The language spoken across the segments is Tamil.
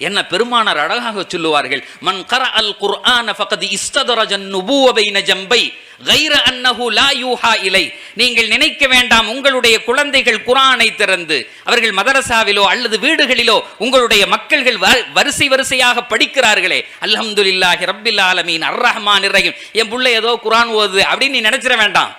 என்ன பெருமானார் அழகாக சொல்லுவார்கள் மன் கர அல் குர்ஆன ஃபகத் இஸ்ததரஜன் நுபுவ பைன ஜம்பை கைர அன்னஹு லா யூஹா இலை. நீங்கள் நினைக்க வேண்டாம் உங்களுடைய குழந்தைகள் குர்ஆனை திறந்து அவர்கள் மதரசாவிலோ அல்லது வீடுகளிலோ உங்களுடைய மக்கள்கள் வ- வரிசை வரிசையாக படிக்கிறார்களே அல்ஹம்துலில்லாஹி ரப்பில் ஆலமீன் அர் ரஹ்மான் ரஹீம் என் புள்ள ஏதோ குர்ஆன் ஓது அப்படின்னு நீ நினைச்சிட வேண்டாம்.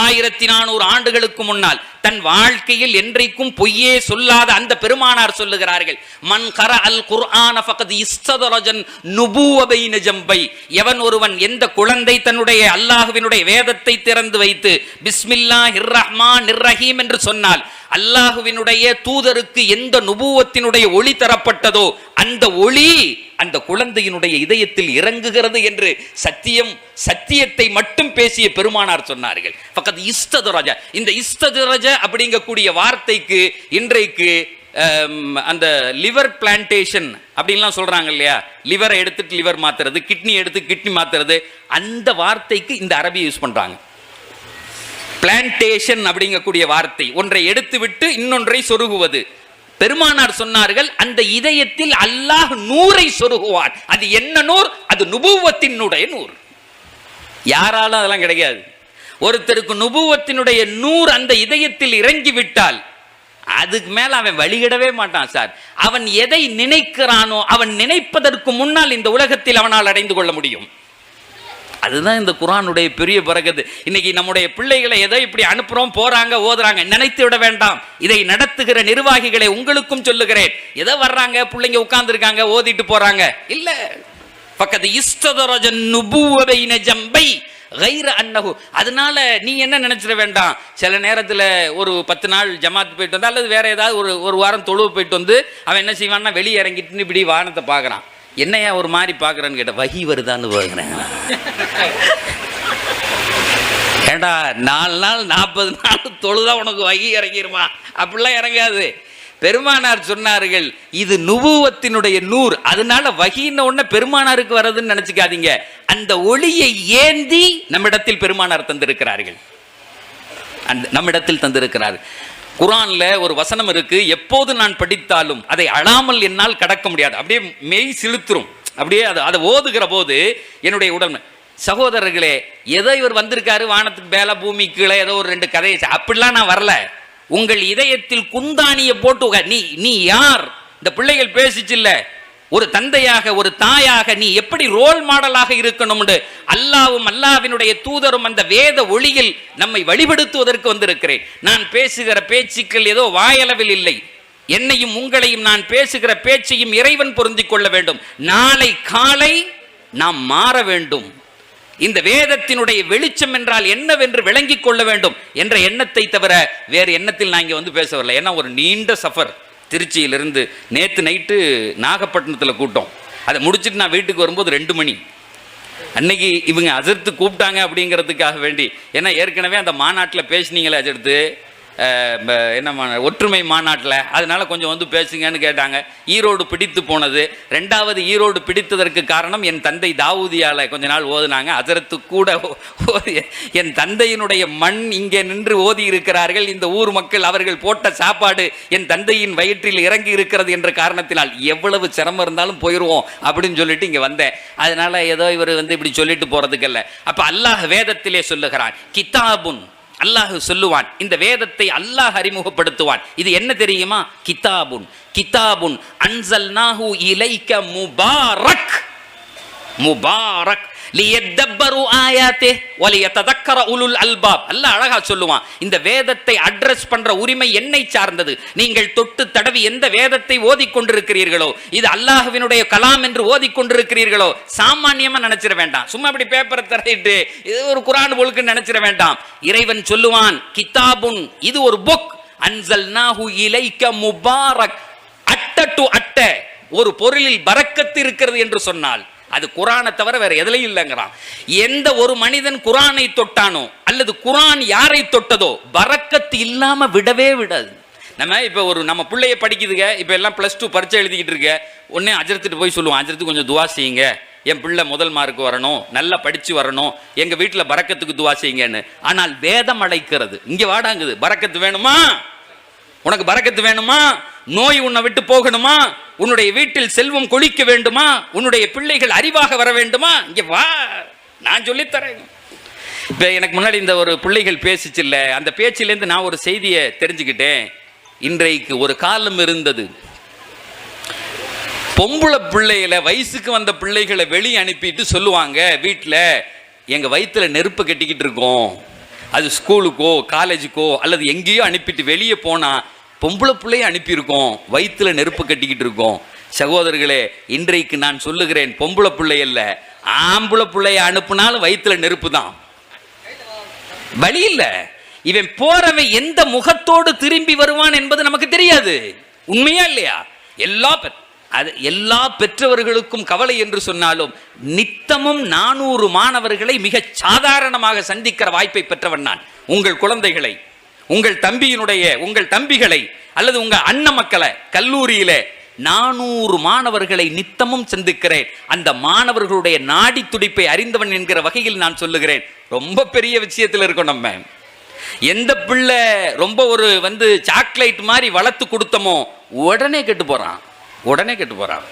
ஆயிரத்தி நானூறு ஆண்டுகளுக்கு முன்னால் தன் வாழ்க்கையில் என்றைக்கும் பொய்யே சொல்லாத அந்த பெருமானார் சொல்லுகிறார்கள் மன் கர அல் குர்ஆன ஃபகத் இஸ்ததரஜன் நுபுவ பைன ஜம்பை. எவன் ஒருவன் எந்த குழந்தை தன்னுடைய அல்லாஹுவினுடைய வேதத்தை திறந்து வைத்து பிஸ்மில்லா ரஹ்மான் ரஹீம் என்று சொன்னால் அல்லாஹுவினுடைய தூதருக்கு எந்த நுபுவத்தினுடைய ஒளி தரப்பட்டதோ அந்த ஒளி அந்த குழந்தையினுடைய இதயத்தில் இறங்குகிறது என்று சத்தியம் சத்தியத்தை மட்டும் பேசிய பெருமானார் சொன்னார்கள். பக்கத்து இஸ்ததுரஜ இந்த இஸ்ததுரஜ அப்படிங்கக்கூடிய வார்த்தைக்கு இன்றைக்கு அந்த லிவர் பிளான்டேஷன் அப்படின்லாம் சொல்றாங்க இல்லையா? லிவரை எடுத்துட்டு லிவர் மாத்துறது கிட்னி எடுத்து கிட்னி மாத்துறது அந்த வார்த்தைக்கு இந்த அரபி யூஸ் பண்றாங்க. பிளான்டேஷன் அப்படிங்கக்கூடிய வார்த்தை. ஒன்றை எடுத்துவிட்டு இன்னொன்றை சொருகுவது. பெருமானார் சொன்னார்கள் அந்த இதயத்தில் அல்லாஹ் நூரை சொருகுவான். அது என்ன நூர்? அது நுபுவத்தினுடைய நூர். யாராலும் அதெல்லாம் கிடைக்காது. ஒருத்தருக்கு நுபுவத்தினுடைய நூர் அந்த இதயத்தில் இறங்கி விட்டால் அதுக்கு மேல அவன் வழிகிடவே மாட்டான் சார். அவன் எதை நினைக்கிறானோ அவன் நினைப்பதற்கு முன்னால் இந்த உலகத்தில் அவனால் அடைந்து கொள்ள முடியும். அதுதான் இந்த குரானுடைய பெரிய பிறகுது இன்னைக்கு நம்முடைய பிள்ளைகளை ஏதோ இப்படி அனுப்புறோம் போறாங்க ஓதுறாங்க நினைத்து விட வேண்டாம். இதை நடத்துகிற நிர்வாகிகளை உங்களுக்கும் சொல்லுகிறேன். ஏதோ வர்றாங்க பிள்ளைங்க உட்கார்ந்துருக்காங்க ஓதிட்டு போறாங்க. இல்ல. பக்கத்து இஸ்ததரஜன் நுபுவபைன ஜம்பை கைர அன்னகு அதனால நீ என்ன நினைச்சிட வேண்டாம்? சில நேரத்தில் ஒரு பத்து நாள் ஜமாத் போயிட்டு வந்து அல்லது வேற ஏதாவது ஒரு ஒரு வாரம் தொழுவு போயிட்டு வந்து அவன் என்ன செய்வான்னா வெளியே இறங்கிட்டு இப்படி வானத்தை பார்க்கறான். என்னையா ஒரு மாதிரி பார்க்குறேன்னு கேட்ட வகி வருதான்னு பார்க்குறேன் ஏண்டா நாலு நாள் நாற்பது நாள் தொழுதா உனக்கு வகி இறங்கிருமா? அப்படிலாம் இறங்காது. பெருமானார் சொன்னார்கள் இது நுபுவத்தினுடைய நூறு. அதனால வகின்ன உடனே பெருமானாருக்கு வர்றதுன்னு நினச்சிக்காதீங்க. அந்த ஒளியை ஏந்தி நம்மிடத்தில் பெருமானார் தந்திருக்கிறார்கள். அந்த நம்மிடத்தில் தந்திருக்கிறார். குரான்ல ஒரு வசனம் இருக்கு. எப்போது நான் படித்தாலும் அதை அழாமல் என்னால் கடக்க முடியாது. அப்படியே மெய் சிலுத்துரும். அப்படியே அதை அதை ஓதுகிற போது என்னுடைய உடல் சகோதரர்களே ஏதோ இவர் வந்திருக்காரு வானத்துக்கு மேல பூமி கீழே ஏதோ ஒரு ரெண்டு கதையை அப்படிலாம் நான் வரல. உங்கள் இதயத்தில் குந்தானியை போட்டு உக- நீ நீ யார்? இந்த பிள்ளைகள் பேசிச்சு இல்லை. ஒரு தந்தையாக ஒரு தாயாக நீ எப்படி ரோல் மாடலாக இருக்கணும்னு அல்லாவும் அல்லாவினுடைய தூதரும் அந்த வேத ஒளியில் நம்மை வழிபடுத்துவதற்கு வந்திருக்கிறேன். நான் பேசுகிற பேச்சுக்கள் ஏதோ வாயளவில் இல்லை. என்னையும் உங்களையும் நான் பேசுகிற பேச்சையும் இறைவன் பொருந்திக் கொள்ள வேண்டும். நாளை காலை நாம் மாற வேண்டும். இந்த வேதத்தினுடைய வெளிச்சம் என்றால் என்னவென்று விளங்கிக் கொள்ள வேண்டும் என்ற எண்ணத்தை தவிர வேறு எண்ணத்தில் நான் இங்கே வந்து பேச வரல ஏன்னா ஒரு நீண்ட சஃபர். திருச்சியிலிருந்து நேற்று நைட்டு நாகப்பட்டினத்தில் கூட்டம். அதை முடிச்சுட்டு நான் வீட்டுக்கு வரும்போது ரெண்டு மணி. அன்னைக்கு இவங்க அஜர்த்து கூப்பிட்டாங்க அப்படிங்கிறதுக்காக வேண்டி. ஏன்னா ஏற்கனவே அந்த மாநாட்டில் பேசுனீங்களே அஜர்த்து என்ன மா- ஒற்றுமை மாநாட்டில். அதனால் கொஞ்சம் வந்து பேசுங்கன்னு கேட்டாங்க. ஈரோடு பிடித்து போனது. ரெண்டாவது ஈரோடு பிடித்ததற்கு காரணம் என் தந்தை தாவூதியால் கொஞ்ச நாள் ஓதுனாங்க. அதற்கு கூட ஓ- என் தந்தையினுடைய மண் இங்கே நின்று ஓதி இருக்கிறார்கள். இந்த ஊர் மக்கள் அவர்கள் போட்ட சாப்பாடு என் தந்தையின் வயிற்றில் இறங்கி இருக்கிறது என்ற காரணத்தினால் எவ்வளவு சிரமம் இருந்தாலும் போயிடுவோம் அப்படின்னு சொல்லிட்டு இங்கே வந்தேன். அதனால் ஏதோ இவர் வந்து இப்படி சொல்லிட்டு போகிறதுக்கு இல்லை. அப்போ அல்லாஹ் வேதத்திலே சொல்லுகிறான் கிதாபுன் அல்லாஹ் சொல்லுவான். இந்த வேதத்தை அல்லாஹ் அறிமுகப்படுத்துவான். இது என்ன தெரியுமா? கிதாபுன். கிதாபுன். அன்சல்நாஹு இலைக்க முபாரக். முபாரக். லியத்தப்பரு ஆயாத்தே வலியத்ததக்கர உலுல் அல்பாப். அல்லாஹ் அழகா சொல்லுவான். இந்த வேதத்தை அட்ரஸ் பண்ற உரிமை என்னை சார்ந்தது. நீங்கள் தொட்டு தடவி எந்த வேதத்தை ஓதிக்கொண்டிருக்கிறீர்களோ இது அல்லாஹ்வினுடைய கலாம் என்று ஓதிக்கொண்டிருக்கிறீர்களோ சாமானியமா நினைச்சிட வேண்டாம். சும்மா இப்படி பேப்பரை தரையிட்டு இது ஒரு குரான் ஒழுக்கு நினைச்சிட வேண்டாம். இறைவன் சொல்லுவான் கிதாபுன் இது ஒரு புக் அன்சல்நாஹு இலைக்க முபாரக். அட்ட டு அட்ட ஒரு பொருளில் பரக்கத்து இருக்கிறது என்று சொன்னால் அது குரானை தவிர வேற எதுலையும் இல்லைங்கிறான். எந்த ஒரு மனிதன் குரானை தொட்டானோ அல்லது குரான் யாரை தொட்டதோ பறக்கத்து இல்லாம விடவே விடாது. நம்ம இப்போ ஒரு நம்ம பிள்ளைய படிக்குதுங்க இப்போ எல்லாம் ப்ளஸ் டூ பரிச்சை எழுதிக்கிட்டு இருக்க உடனே அஜரத்துட்டு போய் சொல்லுவோம் அஜரத்து கொஞ்சம் துவா செய்யுங்க. என் பிள்ளை முதல் மார்க் வரணும். நல்லா படிச்சு வரணும். எங்க வீட்டில் பறக்கத்துக்கு துவா செய்யுங்கன்னு. ஆனால் வேதம் அழைக்கிறது இங்க வாடாங்குது. பறக்கத்து வேணுமா? உனக்கு பறக்கத்து வேணுமா? நோய் உன்னை விட்டு போகணுமா? உன்னுடைய வீட்டில் செல்வம் கொளிக்க வேண்டுமா? உன்னுடைய பிள்ளைகள் அறிவாக வர வேண்டுமா? இங்கே வா நான் சொல்லித்தரேன். இப்போ எனக்கு முன்னாடி இந்த ஒரு பிள்ளைகள் பேசிச்சில்ல அந்த பேச்சிலேருந்து நான் ஒரு செய்தியை தெரிஞ்சுக்கிட்டேன். இன்றைக்கு ஒரு காலம் இருந்தது. பொம்பளை பிள்ளைகளை வயசுக்கு வந்த பிள்ளைகளை வெளியே அனுப்பிட்டு சொல்லுவாங்க வீட்டில் எங்கள் வயிற்றில் நெருப்பு கட்டிக்கிட்டு இருக்கோம். அது ஸ்கூலுக்கோ காலேஜுக்கோ அல்லது எங்கேயோ அனுப்பிட்டு வெளியே போனால் பொம்பளை பிள்ளையை அனுப்பியிருக்கோம். வயிற்றில் நெருப்பு கட்டிக்கிட்டு இருக்கோம். சகோதரர்களே இன்றைக்கு நான் சொல்லுகிறேன் பொம்பளை பிள்ளை அல்ல. ஆம்பளை பிள்ளைய அனுப்புனாலும் வயிற்றுல நெருப்பு தான். வழி இல்லை. இவன் போறவன் எந்த முகத்தோடு திரும்பி வருவான் என்பது நமக்கு தெரியாது. உண்மையா இல்லையா? எல்லா அது எல்லா பெற்றவர்களுக்கும் கவலை என்று சொன்னாலும் நித்தமும் நானூறு மாணவர்களை மிக சாதாரணமாக சந்திக்கிற வாய்ப்பை பெற்றவன் நான். உங்கள் குழந்தைகளை உங்கள் தம்பியினுடைய உங்கள் தம்பிகளை அல்லது உங்க அண்ண மக்களை கல்லூரியில நானூறு மாணவர்களை நித்தமும் சந்திக்கிறேன். அந்த மாணவர்களுடைய நாடி துடிப்பை அறிந்தவன் என்கிற வகையில் நான் சொல்லுகிறேன். ரொம்ப பெரிய விஷயத்தில் இருக்கோம் நம்ம. எந்த பிள்ளை ரொம்ப ஒரு வந்து சாக்லேட் மாதிரி வளர்த்து கொடுத்தமோ உடனே கெட்டு போறான். உடனே கெட்டு போறான்.